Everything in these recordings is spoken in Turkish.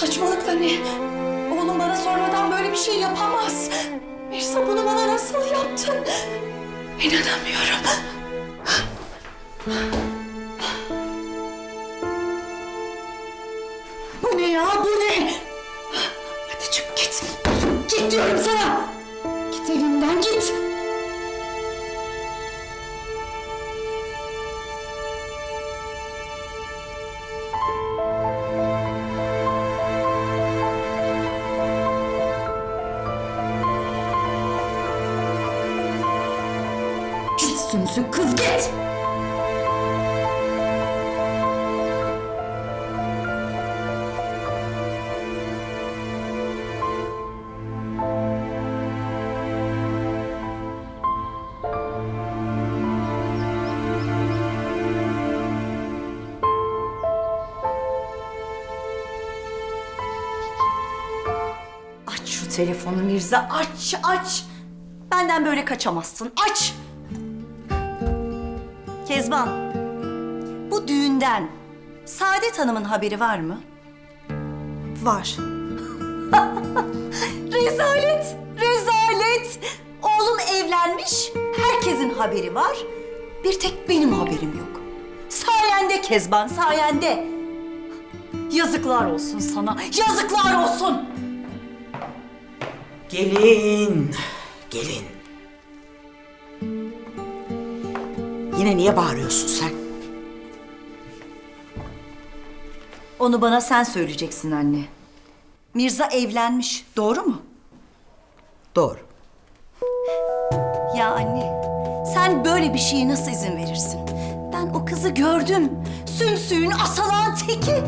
Hani oğlum bana sormadan böyle bir şey yapamaz. Mirza bunu bana nasıl yaptın? İnanamıyorum. Sümsük kız git. Aç şu telefonu Mirza aç aç. Benden böyle kaçamazsın aç. Kezban, bu düğünden Saadet Hanım'ın haberi var mı? Var. rezalet, rezalet. Oğlum evlenmiş, herkesin haberi var. Bir tek benim haberim yok. Sayende Kezban, sayende. Yazıklar olsun sana, yazıklar olsun. Gelin, gelin. Yine niye bağırıyorsun sen? Onu bana sen söyleyeceksin anne. Mirza evlenmiş, doğru mu? Doğru. Ya anne, sen böyle bir şeye nasıl izin verirsin? Ben o kızı gördüm. Sümsüğün asalan teki.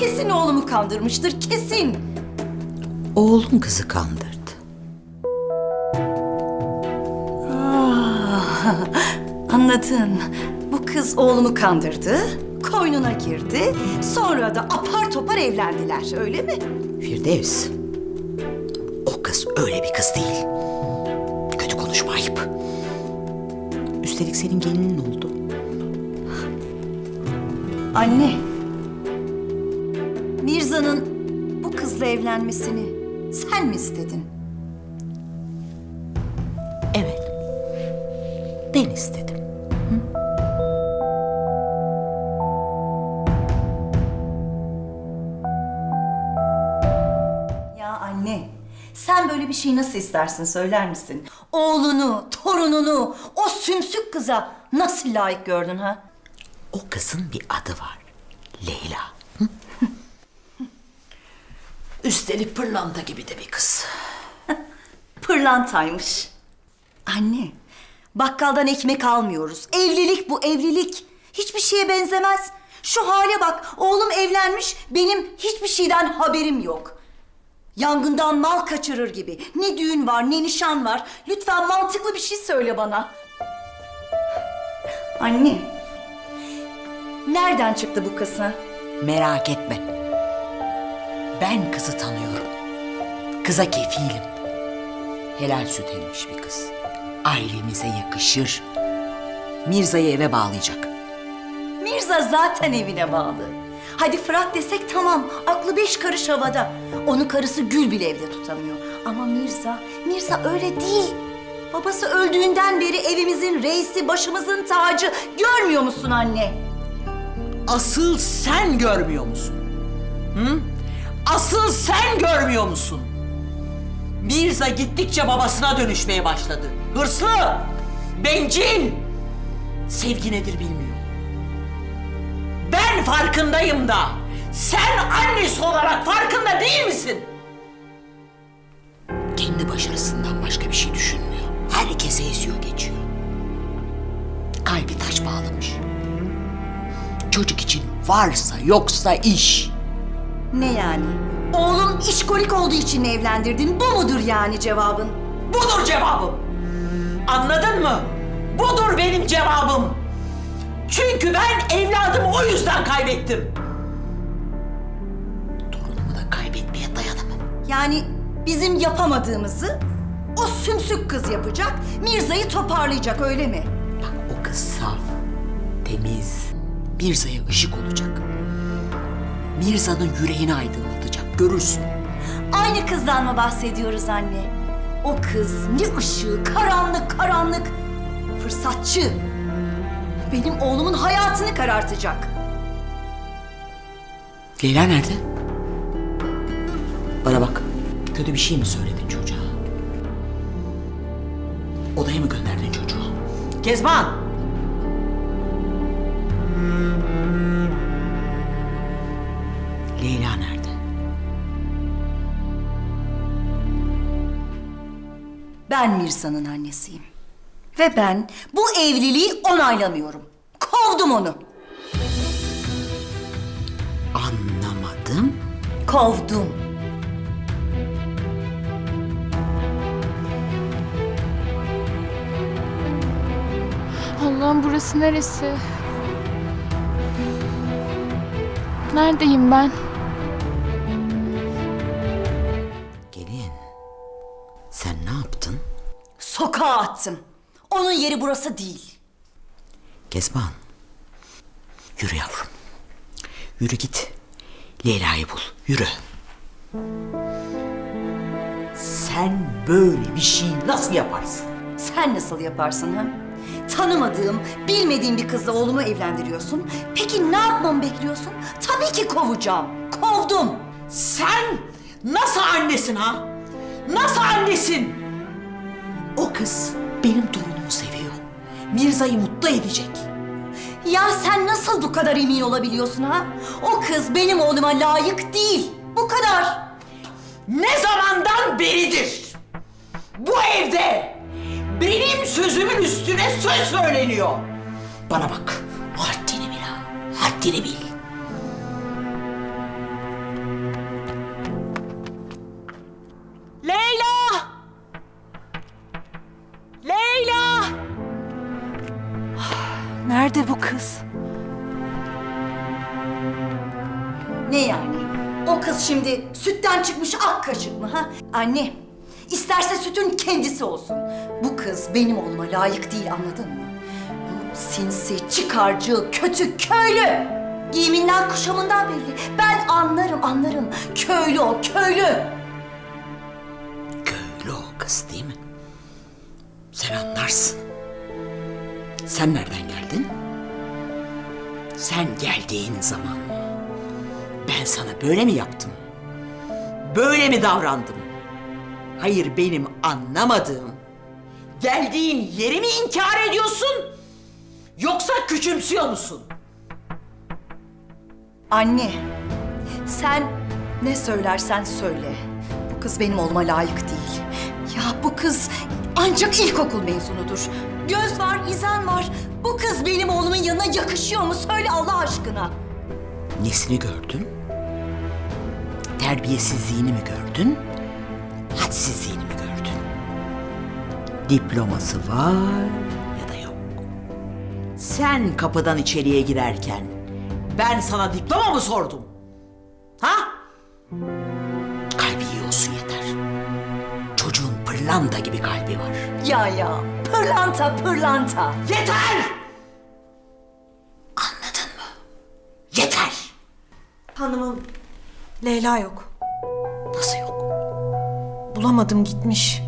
Kesin oğlumu kandırmıştır, kesin. Oğlum kızı kandırdı. Anladım. Bu kız oğlumu kandırdı, koynuna girdi. Sonra da apar topar evlendiler, öyle mi? Firdevs, o kız öyle bir kız değil. Kötü konuşma ayıp. Üstelik senin gelinin oldu. Anne, Mirza'nın bu kızla evlenmesini sen mi istedin? Evet, ben istedim. Ya anne, sen böyle bir şey nasıl istersin söyler misin? Oğlunu, torununu, o sümsük kıza nasıl layık gördün ha? O kızın bir adı var. Leyla. Üstelik pırlanta gibi de bir kız. Pırlantaymış. Anne, bakkaldan ekmek almıyoruz. Evlilik bu evlilik. Hiçbir şeye benzemez. Şu hale bak, oğlum evlenmiş, benim hiçbir şeyden haberim yok. Yangından mal kaçırır gibi. Ne düğün var, ne nişan var. Lütfen mantıklı bir şey söyle bana. Anne, nereden çıktı bu ha? Merak etme. Ben kızı tanıyorum. Kıza kefilim. Helal süt emmiş bir kız. Ailemize yakışır. Mirza'yı eve bağlayacak. Mirza zaten evine bağlı. Hadi Fırat desek tamam, aklı beş karış havada. Onu karısı Gül bile evde tutamıyor. Ama Mirza, Mirza öyle değil. Babası öldüğünden beri evimizin reisi, başımızın tacı. Görmüyor musun anne? Asıl sen görmüyor musun? Hı? Asıl sen görmüyor musun? Mirza gittikçe babasına dönüşmeye başladı. Hırslı, bencil. Sevgi nedir bilmiyor. Ben farkındayım da sen annesi olarak farkında değil misin? Kendi başarısından başka bir şey düşünmüyor. Herkese eziyor geçiyor. Kalbi taş bağlamış. Çocuk için varsa yoksa iş. Ne yani? Oğlum işkolik olduğu için evlendirdin? Bu mudur yani cevabın? Budur cevabım. Anladın mı? Budur benim cevabım. Çünkü ben evladımı o yüzden kaybettim. Torunumu da kaybetmeye dayanamam. Yani bizim yapamadığımızı o sümsük kız yapacak, Mirza'yı toparlayacak öyle mi? Bak o kız saf, temiz. Mirza'ya ışık olacak. Mirza'nın yüreğini aydınlatacak. Görürsün. Aynı kızdan mı bahsediyoruz anne? O kız ne ışığı, karanlık karanlık. Fırsatçı. Benim oğlumun hayatını karartacak. Leyla nerede? Bana bak. Kötü bir şey mi söyledin çocuğa? Odaya mı gönderdin çocuğu? Kezban! Ben Mirza'nın annesiyim. Ve ben bu evliliği onaylamıyorum. Kovdum onu. Anlamadım. Kovdum. Allah'ım burası neresi? Neredeyim ben? Sokağa attım. Onun yeri burası değil. Kezban. Yürü yavrum. Yürü git. Leyla'yı bul. Yürü. Sen böyle bir şey nasıl yaparsın? Sen nasıl yaparsın ha? Tanımadığım, bilmediğim bir kızla oğlumu evlendiriyorsun. Peki ne yapmamı bekliyorsun? Tabii ki kovacağım. Kovdum. Sen nasıl annesin ha? Nasıl annesin? Kız benim torunumu seviyor. Mirza'yı mutlu edecek. Ya sen nasıl bu kadar emin olabiliyorsun ha? O kız benim oğluma layık değil. Bu kadar. Ne zamandan beridir bu evde benim sözümün üstüne söz söyleniyor. Bana bak. Haddini bil ha. Haddini bil. Nerede bu kız? Ne yani? O kız şimdi sütten çıkmış ak kaşık mı ha? Anne, isterse sütün kendisi olsun. Bu kız benim oğluma layık değil anladın mı? Bu sinsi, çıkarcı, kötü, köylü. Giyiminden, kuşamından belli. Ben anlarım, anlarım. Köylü o, köylü. Köylü o kız değil mi? Sen anlarsın. Sen nereden geldin? Sen geldiğin zaman ben sana böyle mi yaptım? Böyle mi davrandım? Hayır benim anlamadığım. Geldiğin yeri mi inkar ediyorsun? Yoksa küçümsüyor musun? Anne, sen ne söylersen söyle. Bu kız benim oğluma layık değil. Ya bu kız ancak ilkokul mezunudur. Göz var, izan var. Bu kız benim oğlumun yanına yakışıyor mu? Söyle Allah aşkına. Nesini gördün? Terbiyesizliğini mi gördün? Hadsizliğini mi gördün? Diploması var ya da yok. Sen kapıdan içeriye girerken ben sana diploma mı sordum? Ha? Kalbi iyi olsun yeter. Çocuğun pırlanta gibi kalbi var. Ya ya, pırlanta pırlanta. Yeter! Anladın mı? Yeter. Hanımım Leyla yok. Nasıl yok? Bulamadım gitmiş.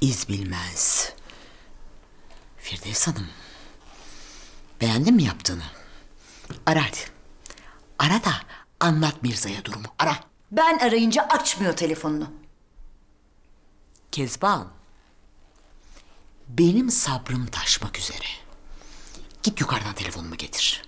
İz bilmez. Firdevs Hanım. Beğendin mi yaptığını? Ara hadi. Ara da anlat Mirza'ya durumu. Ara. Ben arayınca açmıyor telefonunu. Kezban. Benim sabrım taşmak üzere. Git yukarıdan telefonumu getir.